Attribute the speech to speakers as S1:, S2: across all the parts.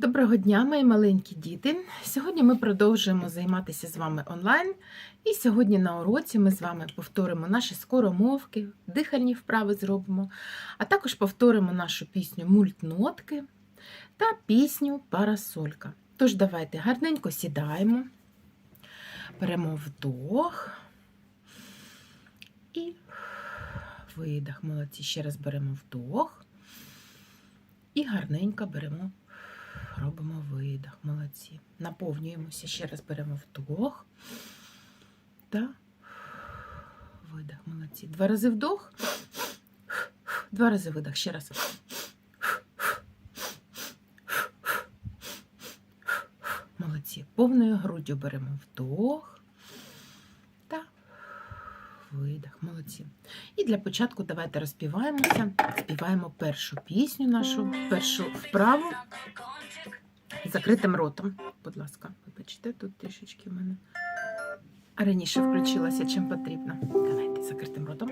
S1: Доброго дня, мої маленькі діти! Сьогодні ми продовжуємо займатися з вами онлайн. І сьогодні на уроці ми з вами повторимо наші скоромовки, дихальні вправи зробимо, а також повторимо нашу пісню Мультнотки та пісню Парасолька. Тож давайте гарненько сідаємо, беремо вдох і видих. Молодці. Ще раз беремо вдох і гарненько беремо робимо видих, молодці. Наповнюємося, ще раз беремо вдох та видих, молодці. Два рази вдох, два рази видих, ще раз. Молодці. Повною груддю беремо вдох та видих, молодці. І для початку давайте розпіваємося, співаємо першу пісню нашу, першу вправу закритим ротом. Будь ласка, вибачте, тут трішечки в мене раніше включилася, чим потрібно. Давайте закритим ротом.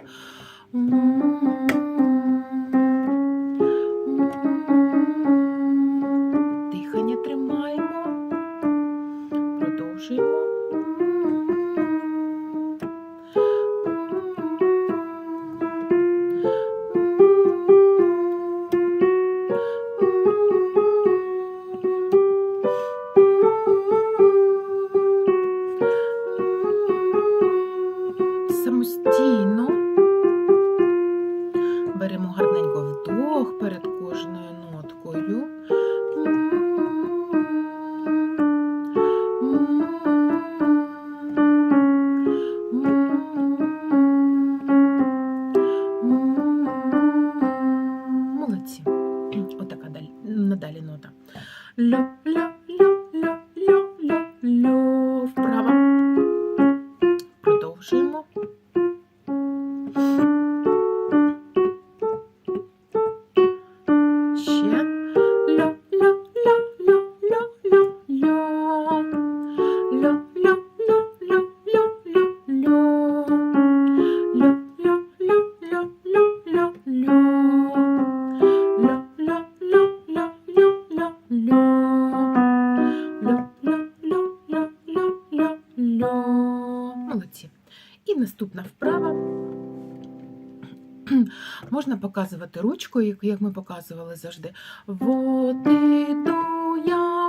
S1: look показувати ручкою, як- ми показували завжди. Вот іду я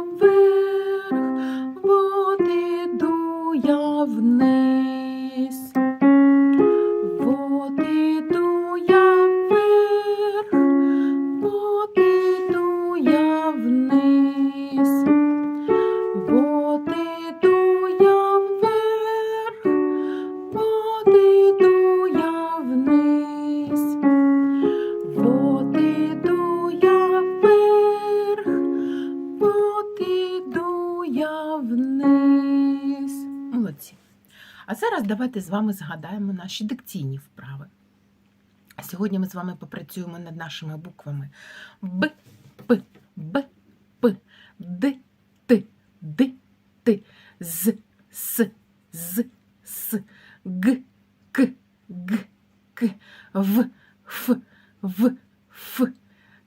S1: давайте з вами згадаємо наші дикційні вправи. Сьогодні ми з вами попрацюємо над нашими буквами Б, П, Б, П, Д, Т, Д, Т, З, С, З, С, Г, К, Г, К, В, Ф, В, Ф,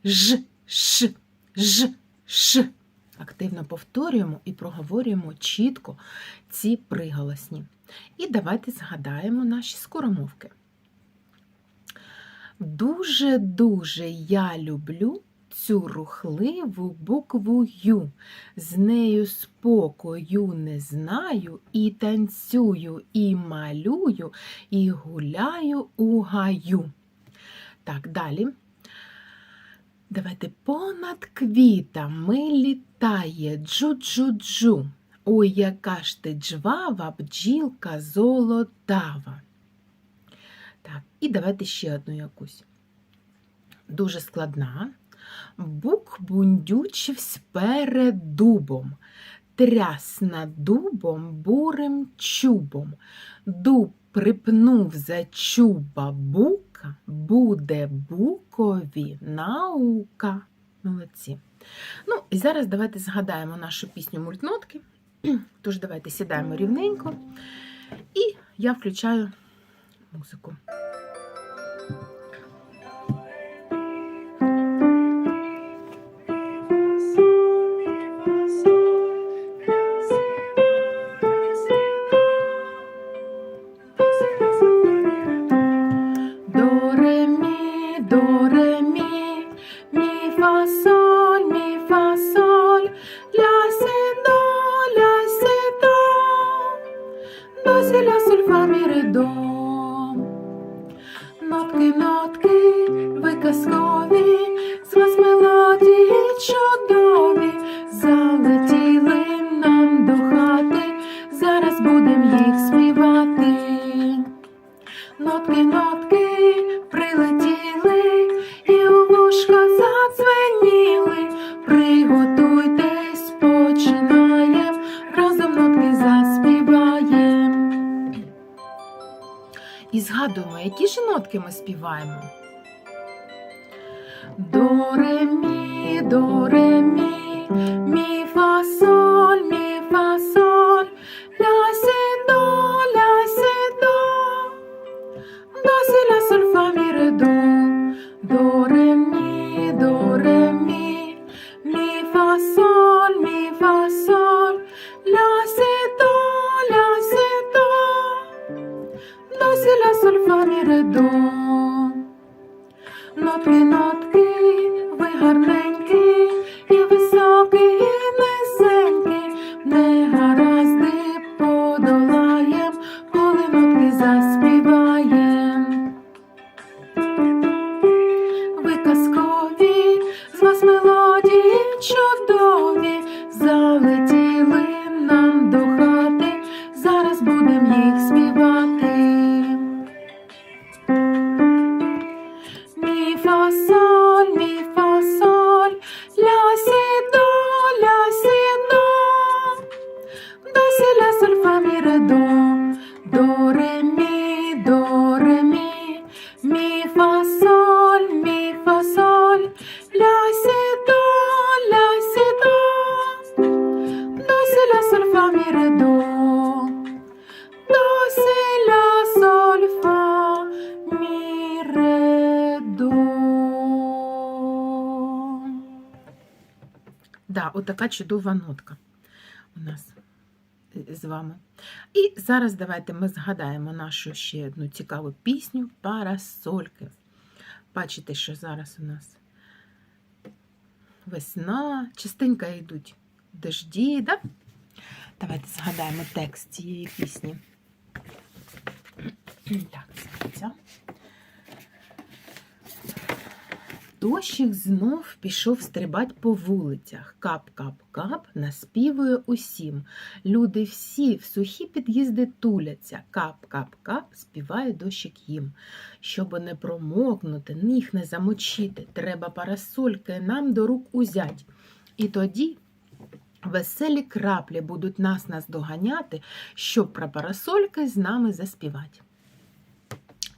S1: Ж, Ш, Ж, Ш. Активно повторюємо і проговорюємо чітко ці приголосні. І давайте згадаємо наші скоромовки. Дуже-дуже я люблю цю рухливу букву Ю. З нею спокою не знаю, і танцюю, і малюю, і гуляю у гаю. Так, далі. Давайте понад квітами літає джу-джу-джу. Ой, яка ж ти джвава, бджілка золотава. Так, і давайте ще одну якусь. Дуже складна. Бук бундючивсь перед дубом, тряс над дубом бурим чубом. Дуб припнув за чуба бука, буде букові наука. Молодці. Ну, і зараз давайте згадаємо нашу пісню мультнотки. Тож давайте сідаємо рівненько. І я включаю музику. тобі, з вас мелодії чудові, залетіли нам до хати, зараз будем їх співати. Нотки, нотки прилетіли і у вушка задзвеніли. Приготуйтесь, починаєм, разом нотки заспіваєм. І згадуємо, які ж нотки ми співаємо. До ре мі, до ре мі, мі фа соль, мі фа соль, ля си до, ля си до, до си ля соль фа мі ре до, до ре Да, отака чудова нотка у нас е, з вами. І зараз давайте ми згадаємо нашу ще одну цікаву пісню Парасольки. Бачите, що зараз у нас весна, частенько йдуть дожді, да? Давайте згадаємо текст цієї пісні. Так, це Дощик знов пішов стрибать по вулицях. Кап-кап-кап наспівує усім. Люди всі в сухі під'їзди туляться. Кап-кап-кап співає дощик їм. Щоби не промокнути, їх не замочити, треба парасольки нам до рук узять. І тоді веселі краплі будуть нас наздоганяти, щоб про парасольки з нами заспівати.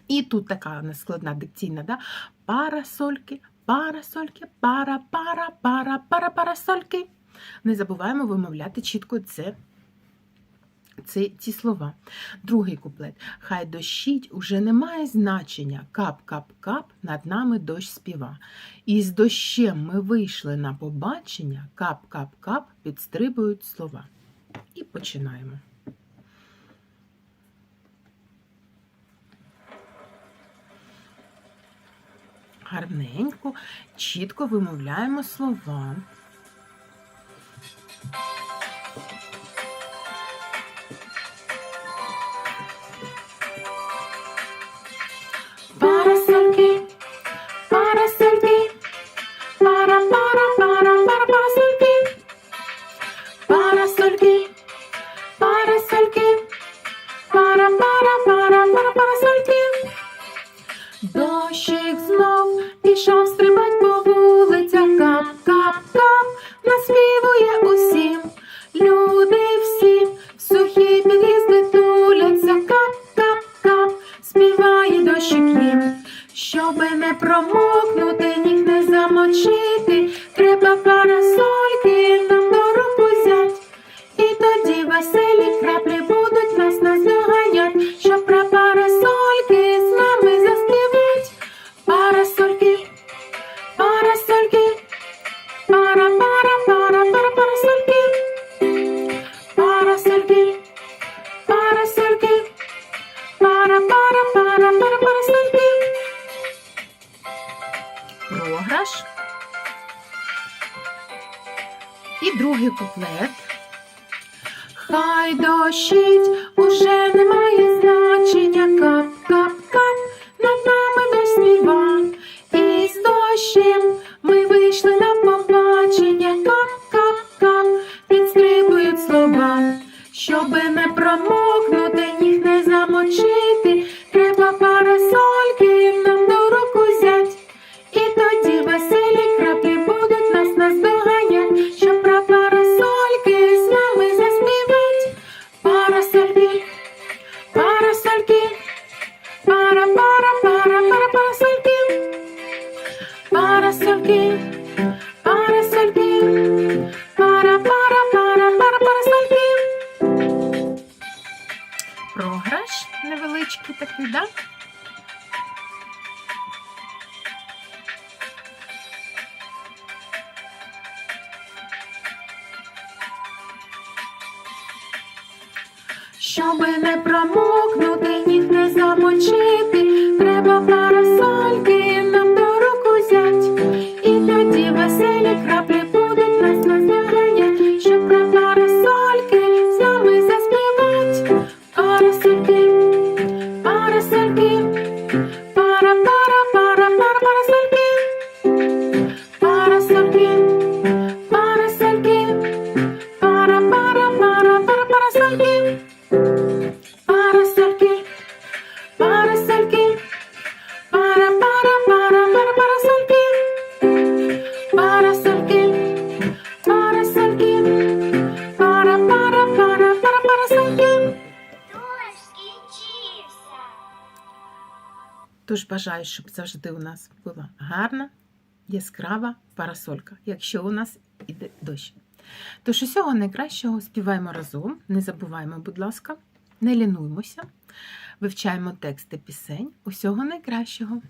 S1: І тут така складна дикційна, да? парасольки, парасольки, пара, пара, пара, пара, парасольки. Не забуваємо вимовляти чітко це, це, ці слова. Другий куплет. Хай дощить уже немає значення. Кап, кап, кап, над нами дощ співа. І з дощем ми вийшли на побачення. Кап, кап, кап, підстрибують слова. І починаємо. Гарненько, чітко вимовляємо слова. Парасольки, парасольки, пара, пара, пара, пара, парасольки, парасольки, парасольки, пара, пара, пара, пара, парасольки. Дощик знов пішов стрибать по вулицях, кап, кап, кап, наспівує усім. Люди всі в сухі під'їзди туляться, кап, кап, кап, співає дощик їм. Щоби не промокнути, ніг не замочити, треба парасольки Програш. І другий куплет. Хай дощить уже немає значення. парасольки, парасольки, парасольки, пара, пара, пара, пара, парасольки. Програш невеличкий такий, да? Щоби не промокнути, їх не замочити треба парасольки Тож бажаю, щоб завжди у нас була гарна, яскрава парасолька, якщо у нас іде дощ. Тож усього найкращого співаємо разом, не забуваємо, будь ласка, не лінуймося, вивчаємо тексти пісень. Усього найкращого!